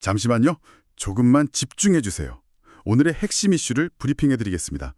잠시만요. 조금만 집중해 주세요. 오늘의 핵심 이슈를 브리핑해 드리겠습니다.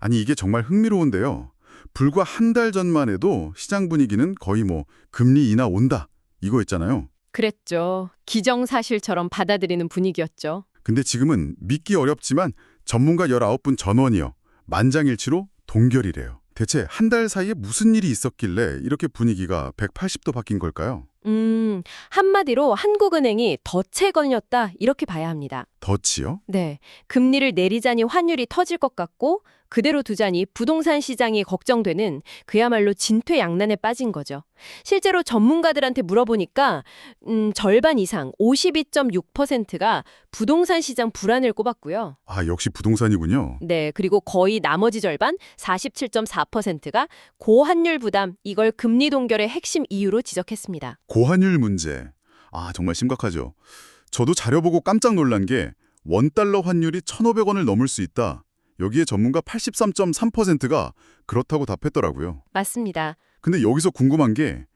아니 이게 정말 흥미로운데요. 불과 한 달 전만 해도 시장 분위기는 거의 뭐 금리 인하 온다 이거였잖아요. 그랬죠. 기정사실처럼 받아들이는 분위기였죠. 근데 지금은 믿기 어렵지만 전문가 19분 전원이요. 만장일치로 동결이래요. 대체 한 달 사이에 무슨 일이 있었길래 이렇게 분위기가 180도 바뀐 걸까요? 음, 한마디로 한국은행이 덫에 걸렸다 이렇게 봐야 합니다. 덫이요? 네, 금리를 내리자니 환율이 터질 것 같고 그대로 두자니 부동산 시장이 걱정되는 그야말로 진퇴양난에 빠진 거죠. 실제로 전문가들한테 물어보니까 음, 절반 이상 52.6%가 부동산 시장 불안을 꼽았고요. 아 역시 부동산이군요. 네, 그리고 거의 나머지 절반 47.4%가 고환율 부담 이걸 금리 동결의 핵심 이유로 지적했습니다. 고환율 문제. 아, 정말 심각하죠. 저도 자료 보고 깜짝 놀란 게 원달러 환율이 1,500원을 넘을 수 있다. 여기에 전문가 83.3%가 그렇다고 답했더라고요. 맞습니다. 근데 여기서 궁금한 게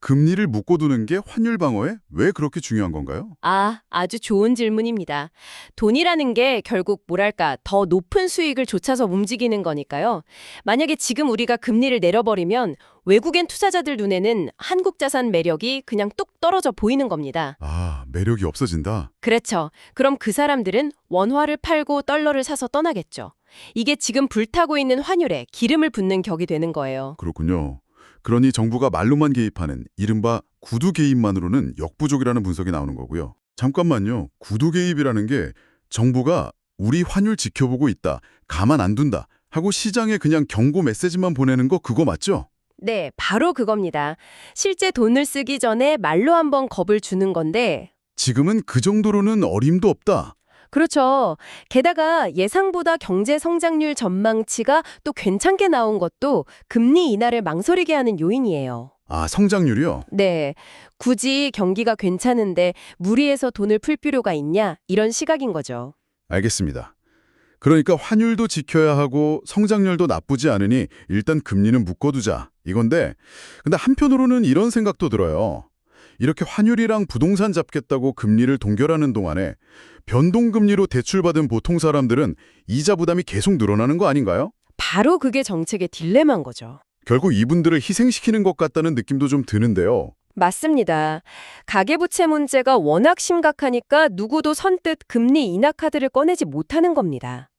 금리를 묶어두는 게 환율 방어에 왜 그렇게 중요한 건가요? 아, 아주 좋은 질문입니다. 돈이라는 게 결국 뭐랄까 더 높은 수익을 쫓아서 움직이는 거니까요. 만약에 지금 우리가 금리를 내려버리면 외국인 투자자들 눈에는 한국 자산 매력이 그냥 뚝 떨어져 보이는 겁니다. 아, 매력이 없어진다. 그렇죠. 그럼 그 사람들은 원화를 팔고 달러를 사서 떠나겠죠. 이게 지금 불타고 있는 환율에 기름을 붓는 격이 되는 거예요. 그렇군요. 그러니 정부가 말로만 개입하는 이른바 구두 개입만으로는 역부족이라는 분석이 나오는 거고요. 잠깐만요. 구두 개입이라는 게 정부가 우리 환율 지켜보고 있다, 가만 안 둔다 하고 시장에 그냥 경고 메시지만 보내는 거 그거 맞죠? 네, 바로 그겁니다. 실제 돈을 쓰기 전에 말로 한번 겁을 주는 건데 지금은 그 정도로는 어림도 없다. 그렇죠. 게다가 예상보다 경제 성장률 전망치가 또 괜찮게 나온 것도 금리 인하를 망설이게 하는 요인이에요. 아, 성장률이요? 네. 굳이 경기가 괜찮은데 무리해서 돈을 풀 필요가 있냐? 이런 시각인 거죠. 알겠습니다. 그러니까 환율도 지켜야 하고 성장률도 나쁘지 않으니 일단 금리는 묶어두자 이건데 근데 한편으로는 이런 생각도 들어요. 이렇게 환율이랑 부동산 잡겠다고 금리를 동결하는 동안에 변동금리로 대출받은 보통 사람들은 이자 부담이 계속 늘어나는 거 아닌가요? 바로 그게 정책의 딜레마인 거죠. 결국 이분들을 희생시키는 것 같다는 느낌도 좀 드는데요. 맞습니다. 가계부채 문제가 워낙 심각하니까 누구도 선뜻 금리 인하 카드를 꺼내지 못하는 겁니다.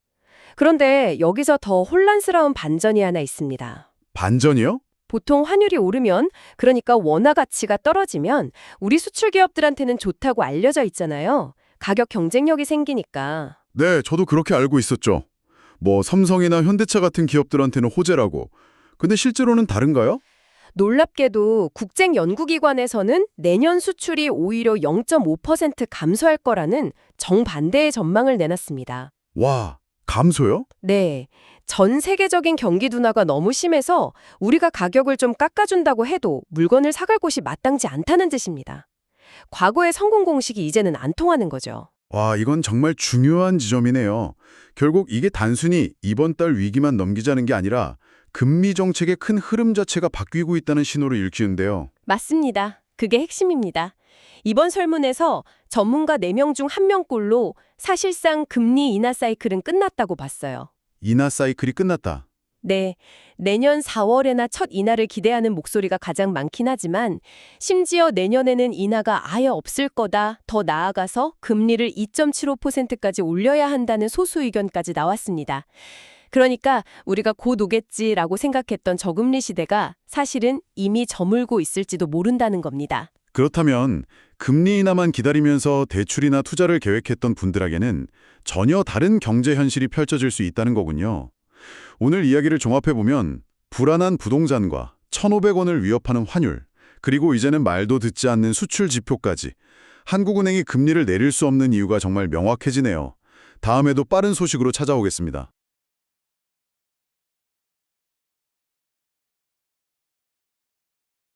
그런데 여기서 더 혼란스러운 반전이 하나 있습니다. 반전이요? 보통 환율이 오르면, 그러니까 원화 가치가 떨어지면 우리 수출 기업들한테는 좋다고 알려져 있잖아요. 가격 경쟁력이 생기니까. 네, 저도 그렇게 알고 있었죠. 뭐 삼성이나 현대차 같은 기업들한테는 호재라고. 근데 실제로는 다른가요? 놀랍게도 국책연구기관에서는 내년 수출이 오히려 0.5% 감소할 거라는 정반대의 전망을 내놨습니다. 와, 감소요? 네. 전 세계적인 경기 둔화가 너무 심해서 우리가 가격을 좀 깎아준다고 해도 물건을 사갈 곳이 마땅지 않다는 뜻입니다. 과거의 성공 공식이 이제는 안 통하는 거죠. 와, 이건 정말 중요한 지점이네요. 결국 이게 단순히 이번 달 위기만 넘기자는 게 아니라 금리 정책의 큰 흐름 자체가 바뀌고 있다는 신호를 읽히는데요. 맞습니다. 그게 핵심입니다. 이번 설문에서 전문가 4명 중 1명꼴로 사실상 금리 인하 사이클은 끝났다고 봤어요. 인하 사이클이 끝났다. 네, 내년 4월에나 첫 인하를 기대하는 목소리가 가장 많긴 하지만 심지어 내년에는 인하가 아예 없을 거다, 더 나아가서 금리를 2.75%까지 올려야 한다는 소수 의견까지 나왔습니다. 그러니까 우리가 곧 오겠지라고 생각했던 저금리 시대가 사실은 이미 저물고 있을지도 모른다는 겁니다. 그렇다면 금리 인하만 기다리면서 대출이나 투자를 계획했던 분들에게는 전혀 다른 경제 현실이 펼쳐질 수 있다는 거군요. 오늘 이야기를 종합해보면 불안한 부동산과 1,500원을 위협하는 환율, 그리고 이제는 말도 듣지 않는 수출 지표까지 한국은행이 금리를 내릴 수 없는 이유가 정말 명확해지네요. 다음에도 빠른 소식으로 찾아오겠습니다.